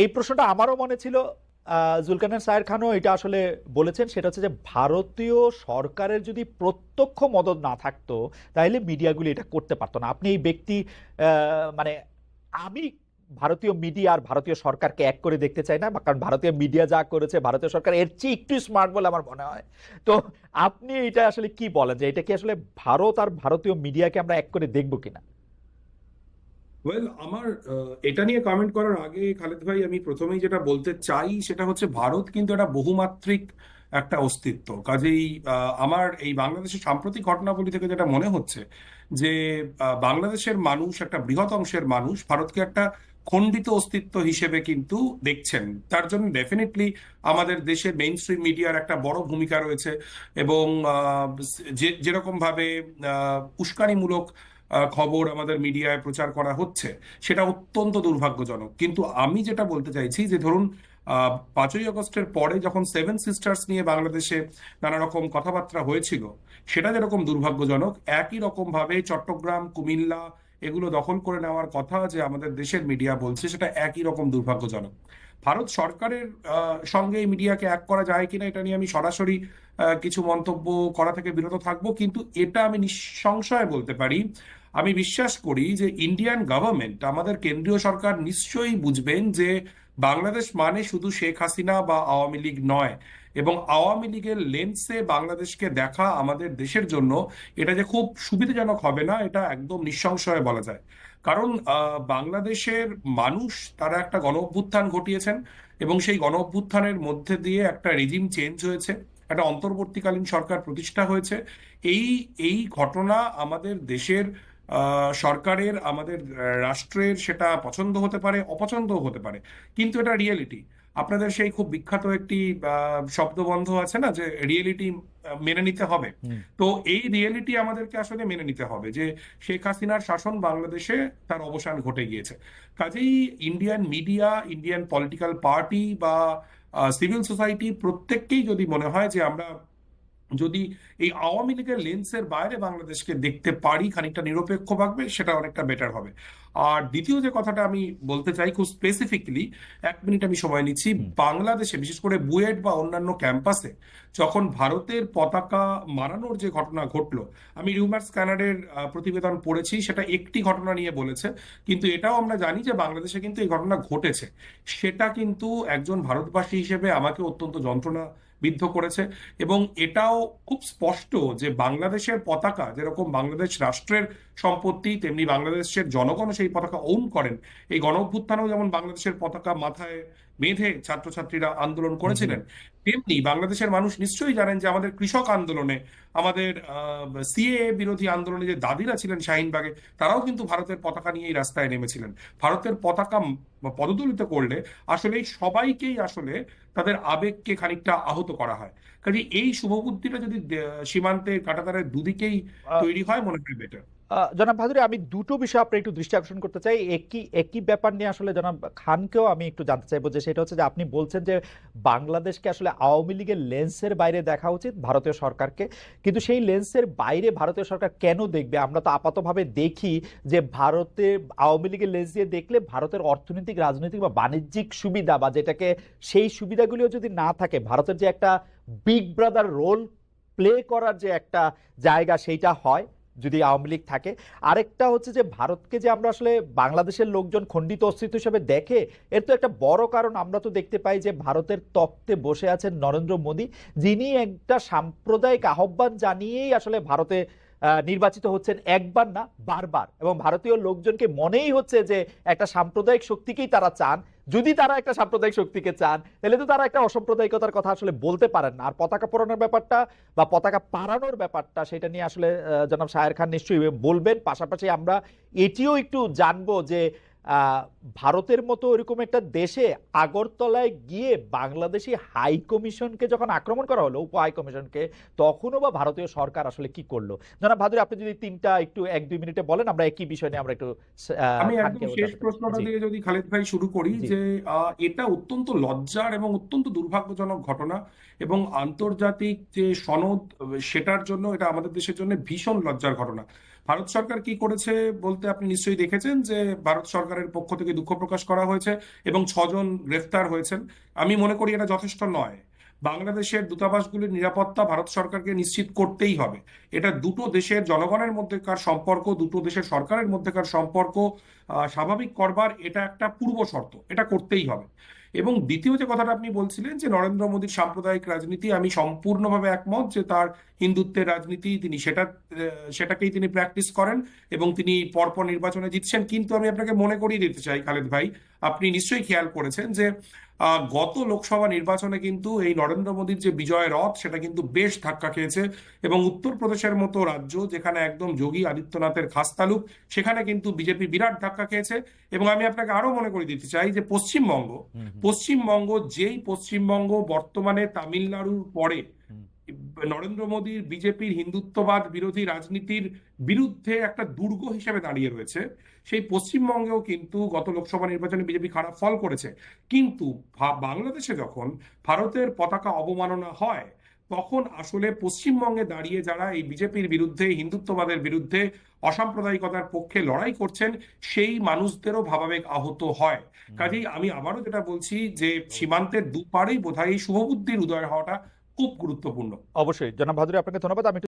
এই প্রশ্নটা আমারও মনে ছিল জুলকানের সায়ের খানও এটা আসলে বলেছেন, সেটা হচ্ছে যে ভারতীয় সরকারের যদি প্রত্যক্ষ মদত না থাকতো, তাহলে মিডিয়াগুলি এটা করতে পারতো না। আপনি এই ব্যক্তি মানে আমি ভারতীয় মিডিয়া আর ভারতীয় সরকারকে এক করে দেখতে চাই না কারণ ভারতীয় মিডিয়া যা করেছে, ভারতীয় সরকার এর চেয়ে একটু স্মার্ট বলে আমার মনে হয়। তো আপনি এটা আসলে কি বলেন, যে এটা কি আসলে ভারত আর ভারতীয় মিডিয়াকে আমরা এক করে দেখব কিনা? ওয়েল আমার এটা নিয়ে কমেন্ট করার আগে খালেদ ভাই আমি প্রথমেই যেটা বলতে চাই সেটা হচ্ছে ভারত কিন্তু একটা বহুমাত্রিক একটা অস্তিত্ব। কাজেই আমার এই বাংলাদেশের সাম্প্রতিক ঘটনাবলী থেকে যেটা মনে হচ্ছে যে বাংলাদেশের মানুষ একটা বৃহৎ অংশের মানুষ ভারতকে একটা খণ্ডিত অস্তিত্ব হিসেবে কিন্তু দেখছেন। তার জন্য ডেফিনেটলি আমাদের দেশের মেইন স্ট্রিম মিডিয়ার একটা বড় ভূমিকা রয়েছে এবং যে যেরকম ভাবে আহ, উস্কানিমূলক খবর আমাদের মিডিয়ায় প্রচার করা হচ্ছে, সেটা অত্যন্ত দুর্ভাগ্যজনক। কিন্তু আমি যেটা বলতে চাইছি যে ধরুন পাঁচই আগস্টের পরে যখন সেভেন সিস্টার্স নিয়ে বাংলাদেশে নানা রকম কথাবার্তা হয়েছিল, সেটা যেরকম দুর্ভাগ্যজনক, একই রকম ভাবে চট্টগ্রাম, কুমিল্লা এগুলো দখল করে নেওয়ার কথা যে আমাদের দেশের মিডিয়া বলছে, সেটা একই রকম দুর্ভাগ্যজনক। ভারত সরকারের সঙ্গে এই মিডিয়াকে এক করা যায় কিনা এটা নিয়ে আমি সরাসরি কিছু মন্তব্য করা থেকে বিরত থাকব, কিন্তু এটা আমি নিঃসংশয়ে বলতে পারি আমি বিশ্বাস করি যে ইন্ডিয়ান গভর্নমেন্ট আমাদের কেন্দ্রীয় সরকার নিশ্চয়ই বুঝবেন যে বাংলাদেশ মানে শুধু শেখ হাসিনা বা আওয়ামী লীগ নয় এবং আওয়ামী লীগের লেন্সে বাংলাদেশকে দেখা আমাদের দেশের জন্য এটা যে খুব সুবিধাজনক হবে না, এটা একদম নিঃসংশয়ে বলা যায়। কারণ বাংলাদেশের মানুষ তারা একটা গণ অভ্যুত্থান ঘটিয়েছেন এবং সেই গণ অভ্যুত্থানের মধ্যে দিয়ে একটা রেজিম চেঞ্জ হয়েছে, একটা অন্তর্বর্তীকালীন সরকার প্রতিষ্ঠা হয়েছে। এই এই ঘটনা আমাদের দেশের সরকারের আমাদের রাষ্ট্রের সেটা পছন্দ হতে পারে অপছন্দও হতে পারে। কিন্তু এটা রিয়েলিটি আপনাদের সেই খুব বিখ্যাত একটি আহ, শব্দবন্ধ আছে না যে রিয়েলিটি মেনে নিতে হবে। তো এই রিয়েলিটি আমাদেরকে আসলে মেনে নিতে হবে যে শেখ হাসিনার শাসন বাংলাদেশে তার অবসান ঘটে গিয়েছে। কাজেই Indian media Indian political party বা সিভিল সোসাইটি প্রত্যেককেই যদি মনে হয় যে আমরা যদি এই আওয়ামী লীগের লেন্সের বাইরে বাংলাদেশকে দেখতে পারি খানিকটা নিরপেক্ষ ভাবে সেটা অনেকটা বেটার হবে। আর দ্বিতীয় যে কথাটা আমি বলতে চাই খুব স্পেসিফিকলি এক মিনিট আমি সময় নিচ্ছি বাংলাদেশে বিশেষ করে বুয়েট বা অন্যান্য ক্যাম্পাসে যখন ভারতের পতাকা মারানোর যে ঘটনা ঘটলো আমি রিউমার স্ক্যানারের প্রতিবেদন পড়েছি সেটা একটি ঘটনা নিয়ে বলেছে কিন্তু এটাও আমরা জানি যে বাংলাদেশে কিন্তু এই ঘটনা ঘটেছে। সেটা কিন্তু একজন ভারতবাসী হিসেবে আমাকে অত্যন্ত যন্ত্রণা বিদ্ধ করেছে এবং এটাও খুব স্পষ্ট যে বাংলাদেশের পতাকা, যেরকম বাংলাদেশ রাষ্ট্রের সম্পত্তি, তেমনি বাংলাদেশের জনগণ সেই পতাকা ওন করেন। এই গণ অভ্যুত্থানেও যেমন বাংলাদেশের পতাকা মাথায় বেঁধে ছাত্রছাত্রীরা আন্দোলন করেছিলেন। তেমনি বাংলাদেশের মানুষ নিশ্চয়ই জানেন যে আমাদের কৃষক আন্দোলনে আমাদের সিএ বিরোধী আন্দোলনে যে দাদিরা ছিলেন শাহিনবাগে তারাও কিন্তু ভারতের পতাকা নিয়েই রাস্তায় নেমেছিলেন। ভারতের পতাকা পদদলিত করলে আসলে সবাইকেই আসলে তাদের আবেগকে খানিকটা আহত করা হয়। কাজে এই শুভবুদ্ধিটা যদি সীমান্তে কাঁটাতারের দুদিকেই তৈরি হয় মনে হয় বেটার জনাব ভাদুরী, আমি দুটো বিষয় আপনার একটু দৃষ্টি আকর্ষণ করতে চাই। একই একই ব্যাপার নিয়ে আসলে জনাব খানকেও আমি একটু জানতে চাইব যে সেটা হচ্ছে যে আপনি বলছেন যে বাংলাদেশকে আসলে আওয়ামী লীগের লেন্সের বাইরে দেখা উচিত ভারতীয় সরকারকে। কিন্তু সেই লেন্সের বাইরে ভারতীয় সরকার কেন দেখবে? আমরা তো আপাতভাবে দেখি যে ভারতে, আওয়ামী লীগের লেন্স দিয়ে দেখলে ভারতের অর্থনৈতিক, রাজনৈতিক বা বাণিজ্যিক সুবিধা বা যেটাকে সেই সুবিধাগুলিও যদি না থাকে, ভারতের যে একটা বিগ ব্রাদার রোল প্লে করার যে একটা জায়গা সেইটা হয়। যদি আওয়ামী লীগ থাকে। আরেকটা হচ্ছে যে, ভারতকে যে আমরা আসলে বাংলাদেশের লোকজন খণ্ডিত অস্তিত্ব হিসেবে দেখে, এর তো একটা বড় কারণ আমরা তো দেখতে পাই যে, ভারতের তক্তে বসে আছেন নরেন্দ্র মোদী, যিনি একটা সাম্প্রদায়িক আহ্বান জানিয়েই আসলে ভারতে নির্বাচিত হচ্ছেন। একবার না, বারবার। এবং ভারতীয় লোকজনকে মনেই হচ্ছে যে, একটা সাম্প্রদায়িক শক্তিকেই তারা চান। যদি তারা একটা সাম্প্রদায়িক শক্তিকে চান, তাহলে তো তারা একটা অসাম্প্রদায়িকতার কথা আসলে বলতে পারেন না। আর পতাকা পড়ানোর ব্যাপারটা বা পতাকা পাড়ানোর ব্যাপারটা, সেটা নিয়ে আসলে জনাব শাহের খান নিশ্চয়ই বলবেন। পাশাপাশি আমরা এটিও একটু জানব যে ভারতের মতো এরকম একটা দেশে আগরতলায় গিয়ে বাংলাদেশি হাই কমিশনকে যখন আক্রমণ করা হলো উপ হাই কমিশনকে তখনও বা ভারতীয় সরকার আসলে কি করল? জনাব ভাদুরী আপনি যদি তিনটা একটু এক দুই মিনিটে বলেন আমরা একই বিষয় নিয়ে আমরা একটু আমি একদম শেষ প্রশ্নটা দিয়ে যদি খালেদ ভাই শুরু করি যে আহ, এটা অত্যন্ত লজ্জার এবং অত্যন্ত দুর্ভাগ্যজনক ঘটনা এবং আন্তর্জাতিক যে সনদ সেটার জন্য এটা আমাদের দেশের জন্য ভীষণ লজ্জার ঘটনা। ভারত সরকার কি করেছে বলতে আপনি নিশ্চয়ই দেখেছেন যে ভারত সরকারের পক্ষ থেকে দুঃখ প্রকাশ করা হয়েছে এবং ছজন গ্রেফতার হয়েছেন। আমি মনে করি এটা যথেষ্ট নয়। বাংলাদেশের দূতাবাসগুলির নিরাপত্তা ভারত সরকারকে নিশ্চিত করতেই হবে। এটা দুটো দেশের জনগণের মধ্যেকার সম্পর্ক, দুটো দেশের সরকারের মধ্যেকার সম্পর্ক স্বাভাবিক করবার এটা একটা পূর্ব শর্ত। এটা করতেই হবে। এবং দ্বিতীয় যে কথাটা আপনি বলছিলেন যে নরেন্দ্র মোদীর সাম্প্রদায়িক রাজনীতি, আমি সম্পূর্ণভাবে একমত যে তার হিন্দুত্বের রাজনীতি, তিনি সেটা সেটাকেই তিনি প্র্যাকটিস করেন এবং তিনি পরপর নির্বাচনে জিতছেন। কিন্তু আমি আপনাকে মনে করিয়ে দিতে চাই, খালেদ ভাই, আপনি নিশ্চয়ই খেয়াল করেছেন যে গত লোকসভা নির্বাচনে কিন্তু এই নরেন্দ্র মোদীর যে বিজয় রথ সেটা কিন্তু বেশ ধাক্কা খেয়েছে। এবং উত্তরপ্রদেশের মতো রাজ্য যেখানে একদম যোগী আদিত্যনাথের খাস তালুক সেখানে কিন্তু বিজেপি বিরাট ধাক্কা খেয়েছে। এবং আমি আপনাকে আরও মনে করে দিতে চাই যে পশ্চিমবঙ্গ পশ্চিমবঙ্গ যেই পশ্চিমবঙ্গ বর্তমানে তামিলনাড়ুর পরে। নরেন্দ্র মোদীর বিজেপির হিন্দুত্ববাদ বিরোধী রাজনীতির বিরুদ্ধে একটা দুর্গ হিসেবে দাঁড়িয়ে রয়েছে। সেই পশ্চিমবঙ্গেও কিন্তু গত লোকসভা নির্বাচনে বিজেপি খারাপ ফল করেছে। কিন্তু বাংলাদেশে যখন ভারতের পতাকা অবমাননা হয় তখন আসলে পশ্চিমবঙ্গে দাঁড়িয়ে যারা এই বিজেপির বিরুদ্ধে হিন্দুত্ববাদের বিরুদ্ধে অসাম্প্রদায়িকতার পক্ষে লড়াই করছেন সেই মানুষদেরও ভাবাবেগ আহত হয়। কাজেই আমি আবারও যেটা বলছি যে সীমান্তের দুপারেই বোধহয় এই শুভবুদ্ধির উদয় হওয়াটা খুব গুরুত্বপূর্ণ। অবশ্যই। জনাব ভাদুরী আপনাকে ধন্যবাদ। আমি